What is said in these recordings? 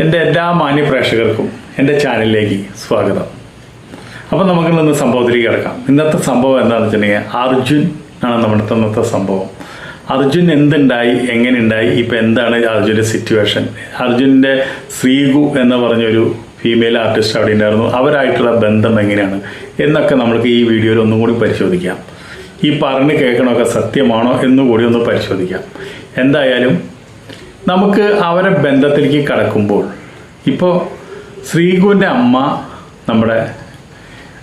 എന്റെ എല്ലാ മാന്യ പ്രേക്ഷകർക്കും എന്റെ ചാനലിലേക്ക് സ്വാഗതം. അപ്പോൾ നമുക്ക് ഇന്ന് സംഭവത്തിലേക്ക് കിടക്കാം. ഇന്നത്തെ സംഭവം എന്താണെന്ന് വെച്ചിട്ടുണ്ടെങ്കിൽ അർജുൻ ആണ് നമ്മുടെ ഇന്നത്തെ സംഭവം. അർജുൻ എന്തുണ്ടായി? എങ്ങനെയുണ്ടായി? ഇപ്പം എന്താണ് അർജുന്റെ സിറ്റുവേഷൻ അർജുന്റെ ശ്രീഗു എന്ന് പറഞ്ഞൊരു ഫീമെയിൽ ആർട്ടിസ്റ്റ് അവിടെ ഉണ്ടായിരുന്നു. അവരായിട്ടുള്ള ബന്ധം എങ്ങനെയാണ്? എന്നൊക്കെ നമുക്ക് ഈ വീഡിയോയിൽ ഒന്നും കൂടി പരിശോധിക്കാം. ഈ പറഞ്ഞ് കേൾക്കണമൊക്കെ സത്യമാണോ എന്നുകൂടി ഒന്ന് പരിശോധിക്കാം. എന്തായാലും നമുക്ക് അവരെ ബന്ധത്തിലേക്ക് കടക്കുമ്പോൾ ഇപ്പോൾ ശ്രീകുവിന്റെ അമ്മ നമ്മുടെ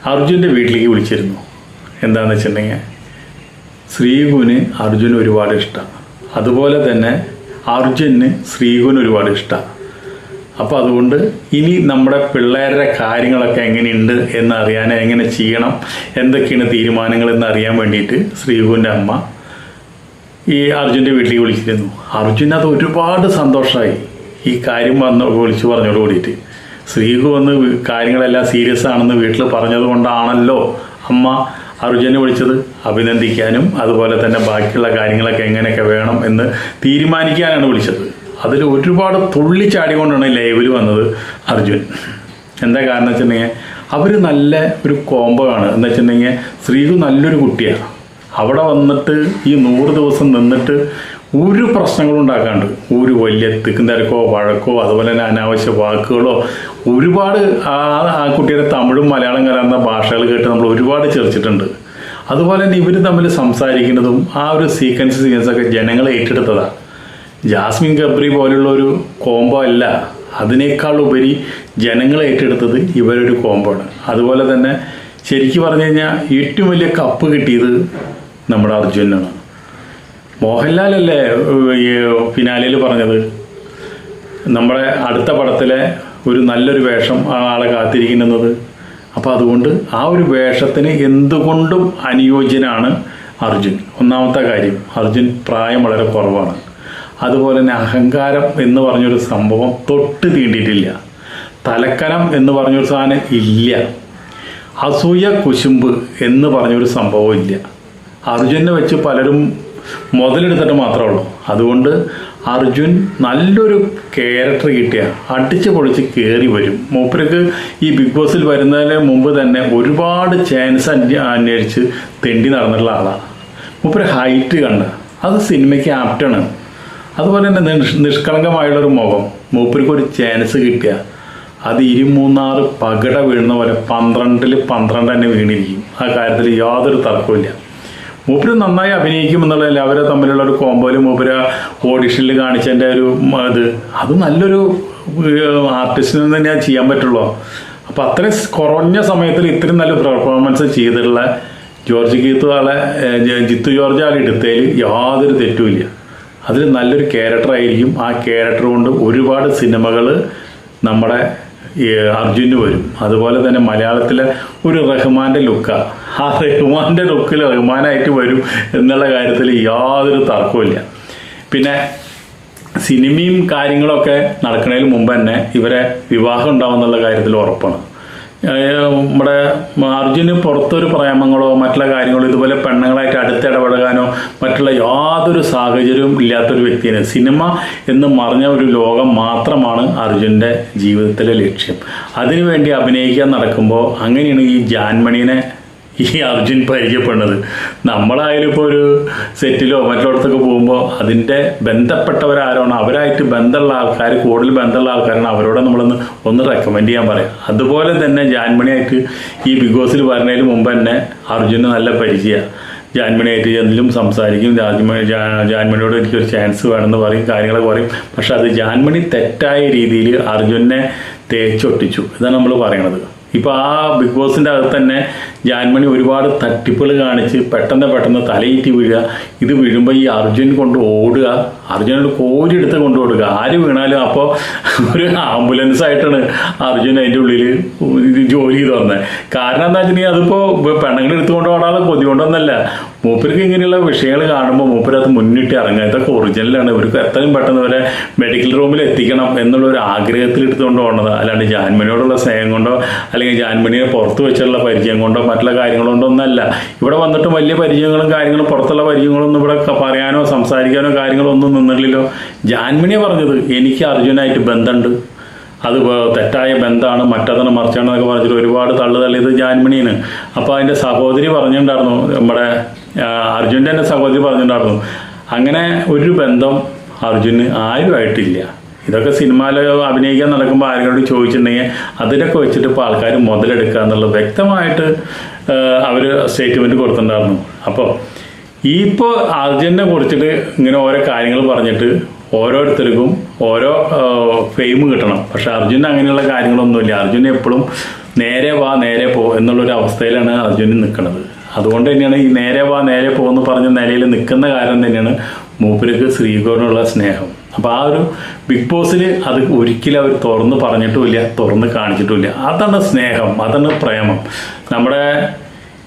അർജുന്റെ വീട്ടിലേക്ക് വിളിച്ചിരുന്നു. എന്താണെന്ന് വെച്ചിട്ടുണ്ടെങ്കിൽ ശ്രീകുവിന് അർജുന് ഒരുപാട് ഇഷ്ടമാണ് അതുപോലെ തന്നെ അർജുന് ശ്രീകുവിന് ഒരുപാട് ഇഷ്ടമാണ് അപ്പോൾ അതുകൊണ്ട് ഇനി നമ്മുടെ പിള്ളേരുടെ കാര്യങ്ങളൊക്കെ എങ്ങനെയുണ്ട് എന്നറിയാൻ എങ്ങനെ ചെയ്യണം? എന്തൊക്കെയാണ് തീരുമാനങ്ങൾ എന്നറിയാൻ വേണ്ടിയിട്ട് ശ്രീകുവിന്റെ അമ്മ ഈ അർജുന്റെ വീട്ടിലേക്ക് വിളിച്ചിരുന്നു. അർജുൻ അത് ഒരുപാട് സന്തോഷമായി ഈ കാര്യം വന്ന് വിളിച്ചു പറഞ്ഞോട് കൂടിയിട്ട്. സ്ത്രീക്ക് വന്ന് കാര്യങ്ങളെല്ലാം സീരിയസ് ആണെന്ന് വീട്ടിൽ പറഞ്ഞത് കൊണ്ടാണല്ലോ അമ്മ അർജുനെ വിളിച്ചത്. അഭിനന്ദിക്കാനും അതുപോലെ തന്നെ ബാക്കിയുള്ള കാര്യങ്ങളൊക്കെ എങ്ങനെയൊക്കെ വേണം എന്ന് തീരുമാനിക്കാനാണ് വിളിച്ചത്. അതിൽ ഒരുപാട് തുള്ളിച്ചാടിക്കൊണ്ടാണ് ലൈവിൽ വന്നത് അർജുൻ. എന്താ കാരണം വെച്ചിട്ടുണ്ടെങ്കിൽ അവർ നല്ല ഒരു കോംബോ ആണ്. എന്താ വെച്ചിട്ടുണ്ടെങ്കിൽ സ്ത്രീകൾ നല്ലൊരു കുട്ടിയാണ്. അവിടെ വന്നിട്ട് ഈ നൂറ് ദിവസം നിന്നിട്ട് ഒരു പ്രശ്നങ്ങളും ഉണ്ടാക്കാണ്ട്. ഒരു വലിയ തിക്കും തിരക്കോ വഴക്കോ അതുപോലെ തന്നെ അനാവശ്യ വാക്കുകളോ ഒരുപാട് ആ ആ കുട്ടിയുടെ തമിഴും മലയാളം കലർന്ന ഭാഷകൾ കേട്ട് നമ്മൾ ഒരുപാട് ചേർച്ചിട്ടുണ്ട് അതുപോലെ തന്നെ ഇവർ തമ്മിൽ സംസാരിക്കുന്നതും ആ ഒരു സീക്വൻസ് സീക്വൻസ് ഒക്കെ ജനങ്ങൾ ഏറ്റെടുത്തതാണ് ജാസ്മിൻ ഗബ്രി പോലുള്ള ഒരു കോംബോ അല്ല. അതിനേക്കാൾ ഉപരി ജനങ്ങൾ ഏറ്റെടുത്തത് ഇവരൊരു കോംബോ ആണ്. അതുപോലെ തന്നെ ശരിക്കും പറഞ്ഞു കഴിഞ്ഞാൽ ഏറ്റവും വലിയ കപ്പ് കിട്ടിയത് നമ്മുടെ അർജുനാണ് മോഹൻലാലല്ലേ ഈ ഫിനാലിയിൽ പറഞ്ഞത്? നമ്മുടെ അടുത്ത പടത്തിലെ ഒരു നല്ലൊരു വേഷം ആ ആളെ കാത്തിരിക്കുന്നത്. അപ്പോൾ അതുകൊണ്ട് ആ ഒരു വേഷത്തിന് എന്തുകൊണ്ടും അനുയോജ്യനാണ് അർജുൻ. ഒന്നാമത്തെ കാര്യം അർജുൻ പ്രായം വളരെ കുറവാണ്. അതുപോലെ തന്നെ അഹങ്കാരം എന്ന് പറഞ്ഞൊരു സംഭവം തൊട്ട് തീണ്ടിയിട്ടില്ല. തലക്കനം എന്ന് പറഞ്ഞൊരു സാധനം ഇല്ല. അസൂയ കുശുമ്പ് എന്ന് പറഞ്ഞൊരു സംഭവം ഇല്ല. അർജുനെ വെച്ച് പലരും മുതലെടുത്തിട്ട് മാത്രമേ ഉള്ളൂ. അതുകൊണ്ട് അർജുൻ നല്ലൊരു ക്യാരക്ടർ കിട്ടിയ അടിച്ച് പൊളിച്ച് കയറി വരും. മൂപ്പർക്ക് ഈ ബിഗ് ബോസിൽ വരുന്നതിന് മുമ്പ് തന്നെ ഒരുപാട് ചാൻസ് അന്വേഷിച്ച് തെണ്ടി നടന്നിട്ടുള്ള ആളാണ്. മൂപ്പര് ഹൈറ്റ് കണ്ട്. അത് സിനിമയ്ക്ക് ആപ്റ്റാണ് അതുപോലെ തന്നെ നിഷ് നിഷ്കളങ്കമായുള്ളൊരു മുഖം. മൂപ്പർക്ക് ഒരു ചാൻസ് കിട്ടിയ. അത് ഇരുമൂന്നാറ് പകട വീഴുന്ന പോലെ പന്ത്രണ്ടിൽ പന്ത്രണ്ട് തന്നെ വീണിരിക്കും. ആ കാര്യത്തിൽ യാതൊരു തർക്കമില്ല മൂപ്പര് നന്നായി അഭിനയിക്കും എന്നുള്ളതല്ല അവരെ തമ്മിലുള്ള ഒരു കോമ്പോയിലും മൂപ്പര് ഓഡിഷനിൽ കാണിച്ചതിന്റെ ഒരു ഇത്. അത് നല്ലൊരു ആർട്ടിസ്റ്റിന് തന്നെ ചെയ്യാൻ പറ്റുള്ളൂ. അപ്പം അത്രയും കുറഞ്ഞ സമയത്തിൽ ഇത്രയും നല്ല പെർഫോമൻസ് ചെയ്തിട്ടുള്ള ജോർജ് ഗീത്ത് ആളെ ജിത്തു ജോർജ് ആളെ എടുത്തതിൽ യാതൊരു തെറ്റുമില്ല അതിൽ നല്ലൊരു ക്യാരക്ടർ ആയിരിക്കും. ആ ക്യാരക്ടർ കൊണ്ട് ഒരുപാട് സിനിമകൾ നമ്മുടെ അർജുന് വരും. അതുപോലെ തന്നെ മലയാളത്തിലെ ഒരു റഹ്മാന്റെ ലുക്ക. ആ റഹ്മാന്റെ ലുക്കിൽ റഹ്മാനായിട്ട് വരും എന്നുള്ള കാര്യത്തിൽ യാതൊരു തർക്കവുമില്ല. പിന്നെ സിനിമയും കാര്യങ്ങളൊക്കെ നടക്കുന്നതിന് മുമ്പ് തന്നെ ഇവരെ വിവാഹം ഉണ്ടാവുന്നുള്ള കാര്യത്തിൽ ഉറപ്പാണ്. നമ്മുടെ അർജുന് പുറത്തൊരു പ്രേമങ്ങളോ മറ്റുള്ള കാര്യങ്ങളോ ഇതുപോലെ പെണ്ണുങ്ങളായിട്ട് അടുത്തിടപഴകാനോ മറ്റുള്ള യാതൊരു സാഹചര്യവും ഇല്ലാത്തൊരു വ്യക്തിയാണ്. സിനിമ എന്ന് മറിഞ്ഞ ഒരു ലോകം മാത്രമാണ് അർജുന്റെ ജീവിതത്തിലെ ലക്ഷ്യം. അതിനുവേണ്ടി അഭിനയിക്കാൻ നടക്കുമ്പോൾ അങ്ങനെയാണ് ഈ ജാൻമണീനെ ഈ അർജുൻ പരിചയപ്പെടുന്നത്. നമ്മളായാലും ഇപ്പോൾ ഒരു സെറ്റിലോ മറ്റിടത്തൊക്കെ പോകുമ്പോൾ അതിന്റെ ബന്ധപ്പെട്ടവരാരാണോ അവരായിട്ട് ബന്ധമുള്ള ആൾക്കാർ കൂടുതൽ ബന്ധമുള്ള ആൾക്കാരാണ് അവരോട് നമ്മളൊന്ന് ഒന്ന് റെക്കമെൻഡ് ചെയ്യാൻ പറയാം. അതുപോലെ തന്നെ ജാൻമണിയായിട്ട് ഈ ബിഗ് ബോസിൽ വരുന്നതിന് മുമ്പ് തന്നെ അർജുന് നല്ല പരിചയമാണ് ജാൻമണിയായിട്ട് എന്തിലും സംസാരിക്കും. ജാൻമണി ജാൻമണിയോട് എനിക്കൊരു ചാൻസ് വേണമെന്ന് പറയും കാര്യങ്ങളൊക്കെ പറയും. പക്ഷെ അത് ജാൻമണി തെറ്റായ രീതിയിൽ അർജുനെ തേച്ചൊട്ടിച്ചു. ഇതാണ് നമ്മൾ പറയണത്. ഇപ്പോൾ ആ ബിഗ് ബോസിന്റെ അകത്ത് തന്നെ ജാൻമണി ഒരുപാട് തട്ടിപ്പുകൾ കാണിച്ച് പെട്ടെന്ന് പെട്ടെന്ന് തലയിറ്റി വീഴുക. ഇത് വീഴുമ്പോൾ ഈ അർജുൻ കൊണ്ട് ഓടുക. അർജുനോട് കോരിയെടുത്ത് കൊണ്ടു കൊടുക്കുക ആര് വീണാലും അപ്പോൾ ഒരു ആംബുലൻസ് ആയിട്ടാണ് അർജുൻ അതിന്റെ ഉള്ളിൽ ജോലി ചെയ്ത് വന്നത് കാരണം എന്താ വെച്ചിട്ടുണ്ടെങ്കിൽ അതിപ്പോൾ പെണ്ണുങ്ങൾ എടുത്തുകൊണ്ട് ഓടാതെ കൊതി കൊണ്ടൊന്നല്ല മൂപ്പർക്ക് ഇങ്ങനെയുള്ള വിഷയങ്ങൾ കാണുമ്പോൾ മൂപ്പരത്ത് മുന്നിട്ട് ഇറങ്ങുക. ഇതൊക്കെ ഒറിജിനലാണ് ഇവർക്ക് എത്രയും പെട്ടെന്ന് വരെ മെഡിക്കൽ റൂമിൽ എത്തിക്കണം എന്നുള്ള ഒരു ആഗ്രഹത്തിൽ എടുത്തുകൊണ്ട് പോകണത് അല്ലാണ്ട് ജാൻമണിയോടുള്ള സ്നേഹം കൊണ്ടോ അല്ലെങ്കിൽ ജാൻമണിയെ പുറത്ത് വെച്ചുള്ള പരിചയം കൊണ്ടോ മറ്റുള്ള കാര്യങ്ങൾ കൊണ്ടോ ഒന്നല്ല. ഇവിടെ വന്നിട്ട് വലിയ പരിചയങ്ങളും കാര്യങ്ങളും പുറത്തുള്ള പരിചയങ്ങളൊന്നും ഇവിടെ പറയാനോ സംസാരിക്കാനോ കാര്യങ്ങളോ ഒന്നും നിന്നിട്ടില്ലല്ലോ. ജാൻമണിയെ പറഞ്ഞത് എനിക്ക് അർജുനായിട്ട് ബന്ധമുണ്ട് അത് തെറ്റായ ബന്ധമാണ് മറ്റതിനെ മറിച്ചാണ് എന്നൊക്കെ പറഞ്ഞിട്ട് ഒരുപാട് തള്ളു തള്ളിയത് അപ്പോൾ അതിന്റെ സഹോദരി പറഞ്ഞിട്ടുണ്ടായിരുന്നു നമ്മുടെ അർജുന്റെ തന്നെ സഹോദരി പറഞ്ഞിട്ടുണ്ടായിരുന്നു അങ്ങനെ ഒരു ബന്ധം അർജുന് ആരുമായിട്ടില്ല. ഇതൊക്കെ സിനിമയിൽ അഭിനയിക്കാൻ നടക്കുമ്പോൾ ആരോട് ചോദിച്ചിട്ടുണ്ടെങ്കിൽ അതിലൊക്കെ വെച്ചിട്ട് ഇപ്പോൾ ആൾക്കാർ മുതലെടുക്കുക എന്നുള്ളത് വ്യക്തമായിട്ട് അവർ സ്റ്റേറ്റ്മെന്റ് കൊടുത്തിട്ടുണ്ടായിരുന്നു. അപ്പോൾ ഈ ഇപ്പോൾ അർജുനെ കുറിച്ചിട്ട് ഇങ്ങനെ ഓരോ കാര്യങ്ങൾ പറഞ്ഞിട്ട് ഓരോരുത്തർക്കും ഓരോ ഫെയിം കിട്ടണം. പക്ഷെ അർജുന് അങ്ങനെയുള്ള കാര്യങ്ങളൊന്നുമില്ല. അർജുൻ എപ്പോഴും നേരെ വാ നേരെ പോ എന്നുള്ളൊരു അവസ്ഥയിലാണ് അർജുൻ നിൽക്കുന്നത്. അതുകൊണ്ട് തന്നെയാണ് ഈ നേരെ വാ നേരെ പോ എന്ന് പറഞ്ഞ നിലയിൽ നിൽക്കുന്ന കാരണം തന്നെയാണ് മൂപ്പർക്ക് ശ്രീകോറിനുള്ള സ്നേഹം. അപ്പോൾ ആ ഒരു ബിഗ് ബോസിൽ അത് ഒരിക്കലും അവർ തുറന്ന് പറഞ്ഞിട്ടുമില്ല തുറന്ന് കാണിച്ചിട്ടുമില്ല. അതാണ് സ്നേഹം അതാണ് പ്രേമം. നമ്മുടെ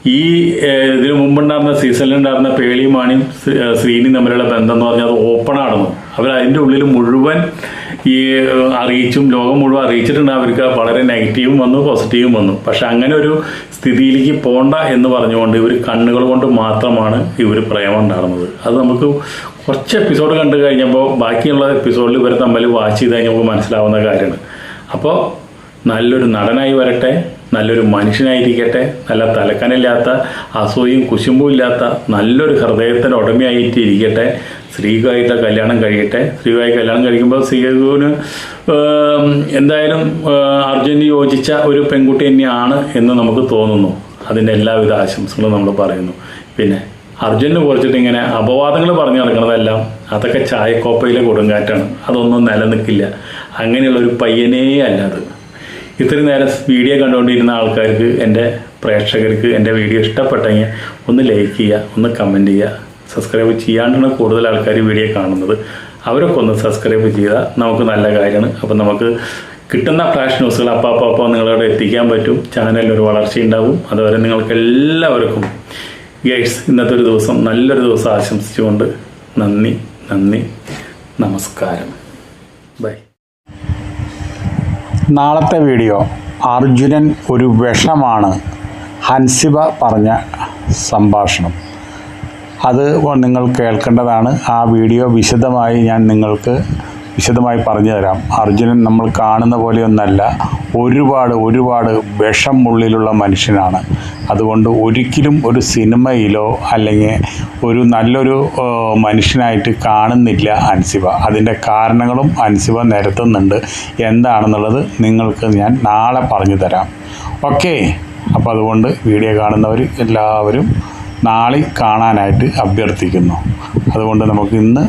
ഈ ഇതിനു മുമ്പുണ്ടായിരുന്ന സീസണിൽ ഉണ്ടായിരുന്ന പേളിയും മാണിയും ശ്രീനിയും തമ്മിലുള്ള ബന്ധം എന്ന് പറഞ്ഞാൽ അത് ആടുന്നു അവർ അതിന്റെ ഉള്ളിൽ മുഴുവൻ ഈ അറിയിച്ചും ലോകം മുഴുവൻ അറിയിച്ചിട്ടുണ്ട്. അവർക്ക് വളരെ നെഗറ്റീവും വന്നു പോസിറ്റീവും വന്നു. പക്ഷെ അങ്ങനെ ഒരു സ്ഥിതിയിലേക്ക് പോണ്ട എന്ന് പറഞ്ഞുകൊണ്ട് ഇവർ കണ്ണുകൾ കൊണ്ട് മാത്രമാണ് ഇവർ പ്രേമം ഉണ്ടാകുന്നത്. അത് നമുക്ക് കുറച്ച് എപ്പിസോഡ് കണ്ടു കഴിഞ്ഞപ്പോൾ ബാക്കിയുള്ള എപ്പിസോഡിൽ ഇവർ തമ്മിൽ വാച്ച് ചെയ്ത് കഴിഞ്ഞപ്പോൾ മനസ്സിലാവുന്ന കാര്യമാണ്. അപ്പോൾ നല്ലൊരു നടനായി വരട്ടെ നല്ലൊരു മനുഷ്യനായിരിക്കട്ടെ നല്ല തലക്കനില്ലാത്ത അസൂയും കുശുമ്പും ഇല്ലാത്ത നല്ലൊരു ഹൃദയത്തിന്റെ ഉടമയായിട്ട് ഇരിക്കട്ടെ സ്ത്രീകായിട്ട് കല്യാണം കഴിയട്ടെ. സ്ത്രീകായി കല്യാണം കഴിക്കുമ്പോൾ ശ്രീകുവിന് എന്തായാലും അർജുന് യോജിച്ച ഒരു പെൺകുട്ടി തന്നെയാണ് എന്ന് നമുക്ക് തോന്നുന്നു. അതിന്റെ എല്ലാവിധ ആശംസകളും നമ്മൾ പറയുന്നു. പിന്നെ അർജുനെ കുറിച്ചിട്ട് ഇങ്ങനെ അപവാദങ്ങൾ പറഞ്ഞു നടക്കുന്നതെല്ലാം അതൊക്കെ ചായക്കോപ്പയിലെ കൊടുങ്കാറ്റാണ്. അതൊന്നും നിലനിൽക്കില്ല. അങ്ങനെയുള്ള ഒരു പയ്യനേ അല്ല അത്. ഇത്രയും നേരം വീഡിയോ കണ്ടുകൊണ്ടിരുന്ന ആൾക്കാർക്ക് എന്റെ പ്രേക്ഷകർക്ക് എന്റെ വീഡിയോ ഇഷ്ടപ്പെട്ടെങ്കിൽ ഒന്ന് ലൈക്ക് ചെയ്യുക ഒന്ന് കമന്റ് ചെയ്യുക. സബ്സ്ക്രൈബ് ചെയ്യാണ്ടാണ് കൂടുതൽ ആൾക്കാർ വീഡിയോ കാണുന്നത്. അവരൊക്കെ ഒന്ന് സബ്സ്ക്രൈബ് ചെയ്താൽ നമുക്ക് നല്ല കാര്യമാണ്. അപ്പം നമുക്ക് കിട്ടുന്ന ഫ്ലാഷ് ന്യൂസുകൾ അപ്പോൾ അപ്പോൾ അപ്പോൾ നിങ്ങളോട് എത്തിക്കാൻ പറ്റും ഒരു വളർച്ച ഉണ്ടാവും അതുവരെ നിങ്ങൾക്ക് എല്ലാവർക്കും ഗൈഡ്സ് ഇന്നത്തെ ഒരു ദിവസം നല്ലൊരു ദിവസം ആശംസിച്ചുകൊണ്ട് നന്ദി നന്ദി നമസ്കാരം. ബൈ നാളത്തെ വീഡിയോ അർജുനൻ ഒരു വിഷമാണ് ഹൻസിബ പറഞ്ഞ സംഭാഷണം. അത് നിങ്ങൾ കേൾക്കേണ്ടതാണ്. ആ വീഡിയോ വിശദമായി ഞാൻ നിങ്ങൾക്ക് വിശദമായി പറഞ്ഞു തരാം. അർജുനൻ നമ്മൾ കാണുന്ന പോലെയൊന്നല്ല ഒരുപാട് ഒരുപാട് വിഷം ഉള്ളിലുള്ള മനുഷ്യനാണ്. അതുകൊണ്ട് ഒരിക്കലും ഒരു സിനിമയിലോ അല്ലെങ്കിൽ ഒരു നല്ലൊരു മനുഷ്യനായിട്ട് കാണുന്നില്ല അൻസിബ അതിന്റെ കാരണങ്ങളും അൻസിബ നിരത്തുന്നുണ്ട്. എന്താണെന്നുള്ളത് നിങ്ങൾക്ക് ഞാൻ നാളെ പറഞ്ഞു തരാം. ഓക്കെ. അപ്പോൾ അതുകൊണ്ട് വീഡിയോ കാണുന്നവർ എല്ലാവരും നാളെ കാണാനായിട്ട് അഭ്യർത്ഥിക്കുന്നു. അതുകൊണ്ട് നമുക്ക് ഇന്ന്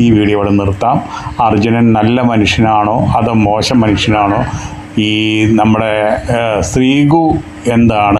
ഈ വീഡിയോ ഇവിടെ നിർത്താം. അർജുനൻ നല്ല മനുഷ്യനാണോ? അതോ മോശം മനുഷ്യനാണോ? ഈ നമ്മുടെ സ്ത്രീകു എന്താണ്?